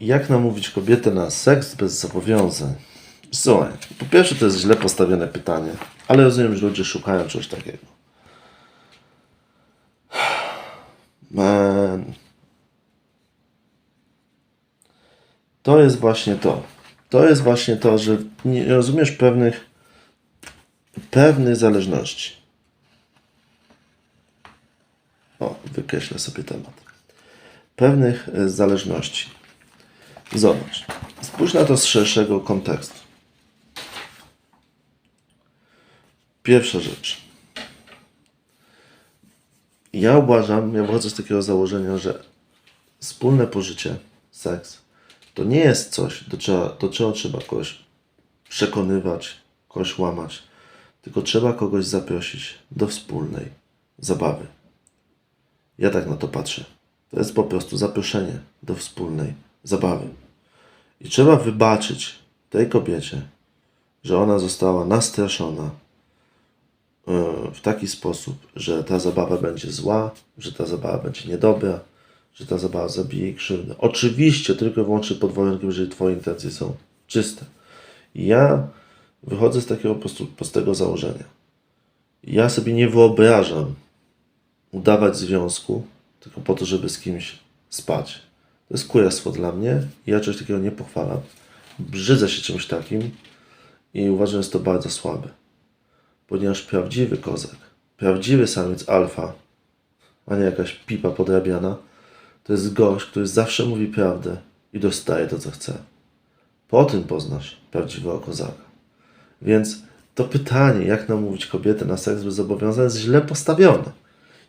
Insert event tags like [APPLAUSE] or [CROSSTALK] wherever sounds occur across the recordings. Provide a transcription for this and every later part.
Jak namówić kobietę na seks bez zobowiązań? Słuchaj, po pierwsze to jest źle postawione pytanie, ale rozumiem, że ludzie szukają czegoś takiego. Man. To jest właśnie to. To jest właśnie to, że nie rozumiesz pewnych pewnych zależności. O, wykreślę sobie temat. Pewnych e, zależności. Zobacz. Spójrz na to z szerszego kontekstu. Pierwsza rzecz. Ja uważam, ja wychodzę z takiego założenia, że wspólne pożycie, seks, to nie jest coś, do czego, do czego trzeba kogoś przekonywać, kogoś łamać, tylko trzeba kogoś zaprosić do wspólnej zabawy. Ja tak na to patrzę. To jest po prostu zaproszenie do wspólnej zabawy. I trzeba wybaczyć tej kobiecie, że ona została nastraszona e, w taki sposób, że ta zabawa będzie zła, że ta zabawa będzie niedobra, że ta zabawa zabije krzywdę. Oczywiście tylko i wyłącznie pod warunkiem, jeżeli Twoje intencje są czyste. Ja wychodzę z takiego prostego założenia. Ja sobie nie wyobrażam udawać związku tylko po to, żeby z kimś spać. To jest kurestwo dla mnie ja czegoś takiego nie pochwalam. Brzydzę się czymś takim i uważam, że jest to bardzo słabe. Ponieważ prawdziwy kozak, prawdziwy samiec alfa, a nie jakaś pipa podrabiana, to jest gość, który zawsze mówi prawdę i dostaje to, co chce. Po tym poznasz prawdziwego kozaka. Więc to pytanie, jak namówić kobietę na seks bez zobowiązań, jest źle postawione.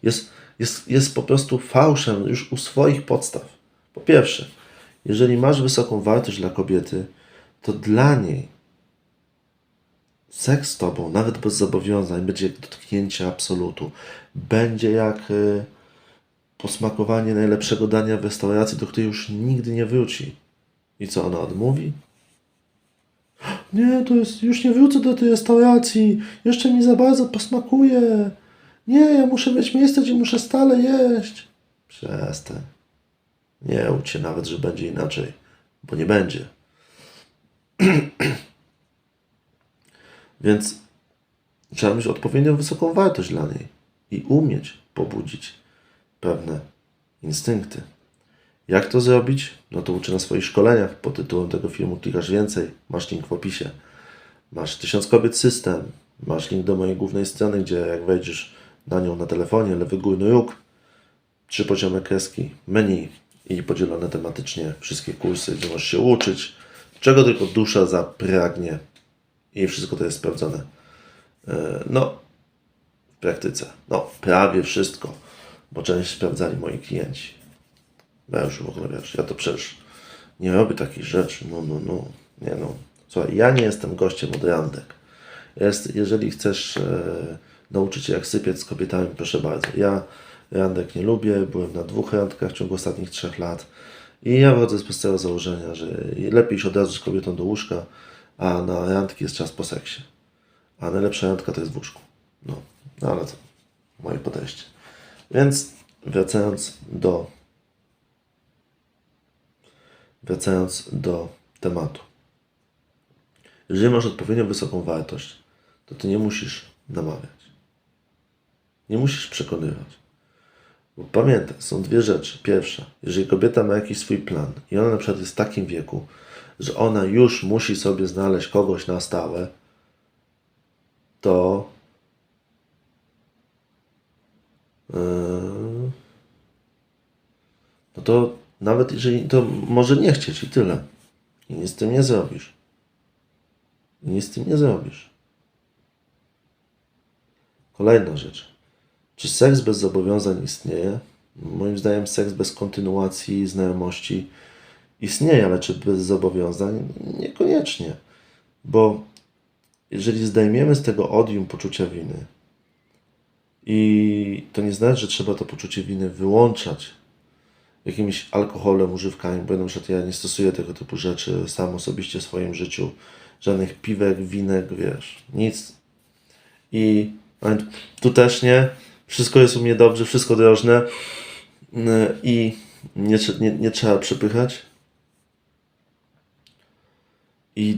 Jest, jest, jest po prostu fałszem już u swoich podstaw. Po pierwsze, jeżeli masz wysoką wartość dla kobiety, to dla niej seks z tobą, nawet bez zobowiązań, będzie jak dotknięcie absolutu. Będzie jak y, posmakowanie najlepszego dania w restauracji, do której już nigdy nie wróci. I co ona odmówi? Nie, to jest, już nie wrócę do tej restauracji. Jeszcze mi za bardzo posmakuje. Nie, ja muszę mieć miejsce, gdzie muszę stale jeść. Przestań. Nie ucz się nawet, że będzie inaczej, bo nie będzie. [CLEARS THROAT] Więc trzeba mieć odpowiednio wysoką wartość dla niej i umieć pobudzić pewne instynkty. Jak to zrobić? No to uczę na swoich szkoleniach pod tytułem tego filmu Klikasz Więcej. Masz link w opisie. Masz Tysiąc Kobiet System. Masz link do mojej głównej strony, gdzie jak wejdziesz na nią na telefonie, lewy górny róg, trzy poziomy kreski, menu i podzielone tematycznie wszystkie kursy, gdzie możesz się uczyć, czego tylko dusza zapragnie i wszystko to jest sprawdzone. E, No, w praktyce. No, prawie wszystko, bo część sprawdzali moi klienci. Ja już w ogóle wiesz, ja to przecież nie robię takich rzeczy. No, no, no. Nie no. Słuchaj, ja nie jestem gościem od randek. Jest, jeżeli chcesz e, nauczyć się jak sypiać z kobietami, proszę bardzo. Ja randek nie lubię, byłem na dwóch randkach w ciągu ostatnich trzech lat i ja wychodzę z prostego założenia, że lepiej iść od razu z kobietą do łóżka, a na randki jest czas po seksie. A najlepsza randka to jest w łóżku. No, no ale to moje podejście. Więc wracając do wracając do tematu. Jeżeli masz odpowiednio wysoką wartość, to ty nie musisz namawiać. Nie musisz przekonywać. Bo pamiętaj, są dwie rzeczy. Pierwsza, jeżeli kobieta ma jakiś swój plan i ona na przykład jest w takim wieku, że ona już musi sobie znaleźć kogoś na stałe, to yy, no to nawet jeżeli to może nie chcieć i tyle. I nic z tym nie zrobisz. I nic z tym nie zrobisz. Kolejna rzecz. Czy seks bez zobowiązań istnieje? Moim zdaniem seks bez kontynuacji znajomości istnieje, ale czy bez zobowiązań? Niekoniecznie. Bo jeżeli zdejmiemy z tego odium poczucia winy, i to nie znaczy, że trzeba to poczucie winy wyłączać jakimś alkoholem, używkami, bo na przykład ja nie stosuję tego typu rzeczy sam osobiście w swoim życiu. Żadnych piwek, winek, wiesz, nic. I ale tu też nie. Wszystko jest u mnie dobrze, wszystko drożne. Yy, I nie, nie, nie trzeba przepychać. I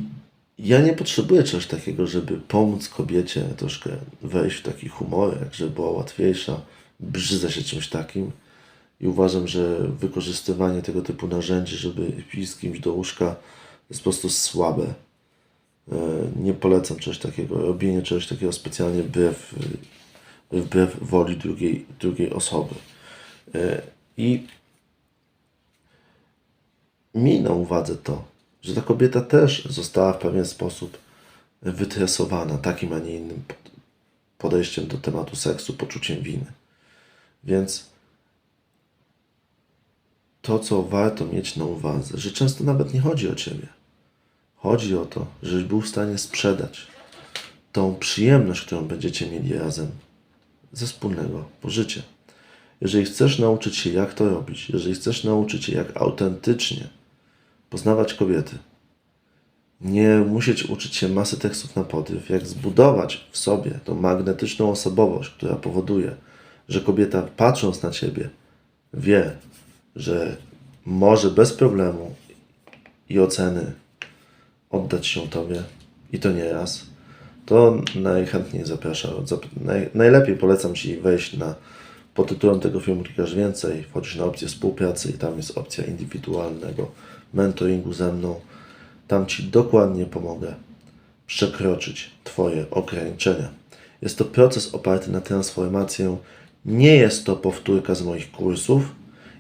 ja nie potrzebuję czegoś takiego, żeby pomóc kobiecie troszkę wejść w taki humor, jak żeby była łatwiejsza. Brzydzę się czymś takim i uważam, że wykorzystywanie tego typu narzędzi, żeby iść z kimś do łóżka, jest po prostu słabe. E, Nie polecam czegoś takiego, robienie czegoś takiego specjalnie wbrew, wbrew woli drugiej, drugiej osoby. E, I miej na uwadze to, że ta kobieta też została w pewien sposób wytresowana takim, a nie innym pod- podejściem do tematu seksu, poczuciem winy. Więc to, co warto mieć na uwadze, że często nawet nie chodzi o ciebie. Chodzi o to, żebyś był w stanie sprzedać tą przyjemność, którą będziecie mieli razem ze wspólnego pożycia. Jeżeli chcesz nauczyć się, jak to robić, jeżeli chcesz nauczyć się, jak autentycznie poznawać kobiety, nie musieć uczyć się masy tekstów na podryw, jak zbudować w sobie tą magnetyczną osobowość, która powoduje, że kobieta patrząc na ciebie wie, że może bez problemu i oceny oddać się tobie i to nie raz, to najchętniej zapraszam. Zap- naj, najlepiej polecam Ci wejść na pod tytułem tego filmu klikasz więcej, wchodzisz na opcję współpracy i tam jest opcja indywidualnego mentoringu ze mną. Tam Ci dokładnie pomogę przekroczyć Twoje ograniczenia. Jest to proces oparty na transformację. Nie jest to powtórka z moich kursów.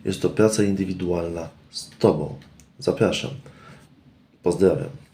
Jest to praca indywidualna z Tobą. Zapraszam. Pozdrawiam.